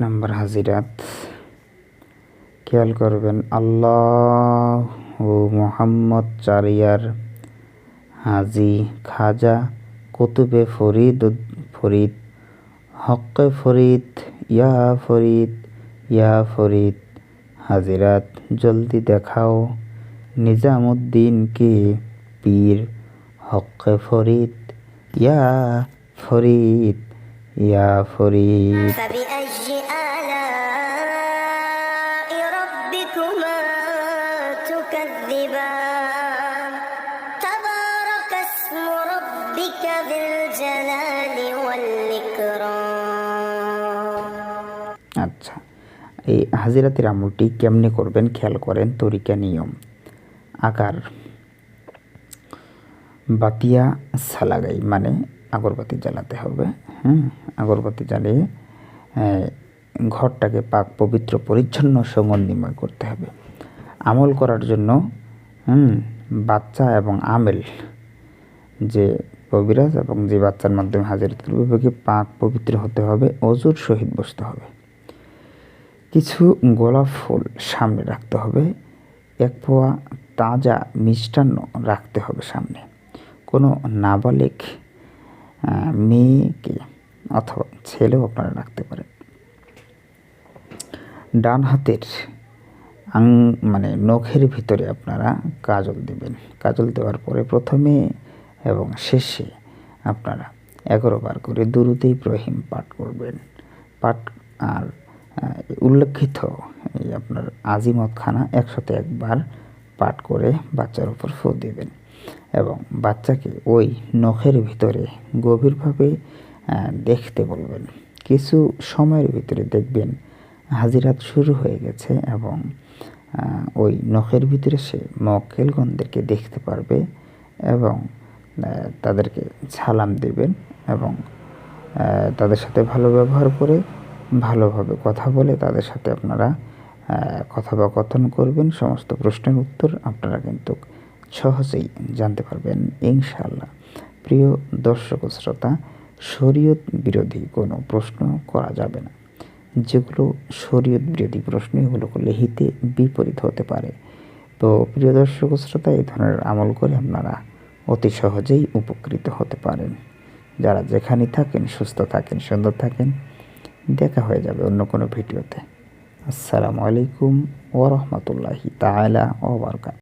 নম্বর হাজিরাত। খেয়াল করবেন, আল্লাহ ও মোহাম্মদ চারিয়ার হাজি খাজা কুতুবে ফরিদ ফরিদ, হক্কে ফরিদ, ইয়া ফরিদ ইয়া ফরিদ। হাজিরাত, জলদি দেখাও, নিজামুদ্দিন কে পীর, হক্কে ফরিদ, ইয়া ফরিদ। ইয়া ফরিদ فبأي آلاء ربكما تكذبان تبارك اسم ربك ذي الجلال والإكرام আচ্ছা এই হাজিরাতের আমলটি কেমনে করবেন খেয়াল করেন তরিকা নিয়ম আকার বাতিয়া সালাগাই মানে আগরবাতি জ্বালাতে হবে হ্যাঁ আগরবাতি জ্বালিয়ে ঘরটাকে পাক পবিত্র, পরিচ্ছন্ন সুগন্ধিময় করতে হবে। আমল করার জন্য বাচ্চা এবং আমেল যে কবিরাজ এবং যে বাচ্চার মাধ্যমে হাজির তুলবে পাক পবিত্র হতে হবে, অজুর সহিত বসতে হবে। কিছু গোলাপ ফুল সামনে রাখতে হবে, এক পোয়া তাজা মিষ্টান্ন রাখতে হবে সামনে। কোনো নাবালিক মেয়েকে অথবা ছেলেও আপনারা রাখতে পারেন। ডান হাতের আং মানে নখের ভিতরে আপনারা কাজল দেবেন। কাজল দেওয়ার পরে প্রথমে এবং শেষে আপনারা এগারো বার করে দুরুদ ইব্রাহিম পাঠ করবেন। পাঠ আর উল্লেখিত এই আপনার আজিমত খানা একসাথে একবার পাঠ করে বাচ্চার উপর ফু দেবেন। এবং বাচ্চাকে ওই নখের ভিতরে গভীরভাবে দেখতে বলবেন। কিছু সময়ের ভিতরে দেখবেন হাজিরাত শুরু হয়ে গেছে এবং ওই নখের ভিতরে সে মক্কেলগণদেরকে দেখতে পারবে এবং তাদেরকে সালাম দেবেন এবং তাদের সাথে ভালো ব্যবহার করে ভালোভাবে কথা বলে তাদের সাথে আপনারা কথোপকথন করবেন। সমস্ত প্রশ্নের উত্তর আপনারা কিন্তু সহজেই জানতে পারবেন, ইনশাআল্লাহ। প্রিয় দর্শক শ্রোতা, শরীয়ত বিরোধী কোনো প্রশ্ন করা যাবে না। যেগুলো শরীয়ত বিরোধী প্রশ্ন এগুলো করলে হিতে বিপরীত হতে পারে। তো প্রিয় দর্শক শ্রোতা, এই ধরনের আমল করে আপনারা অতি সহজেই উপকৃত হতে পারেন। যারা যেখানে থাকেন, সুস্থ থাকেন, সুন্দর থাকেন, দেখা হয়ে যাবে অন্য কোনো ভিডিওতে। আসসালামু আলাইকুম ওরহমতুল্লাহি তাআলা ওয়া বারাকাতুহু।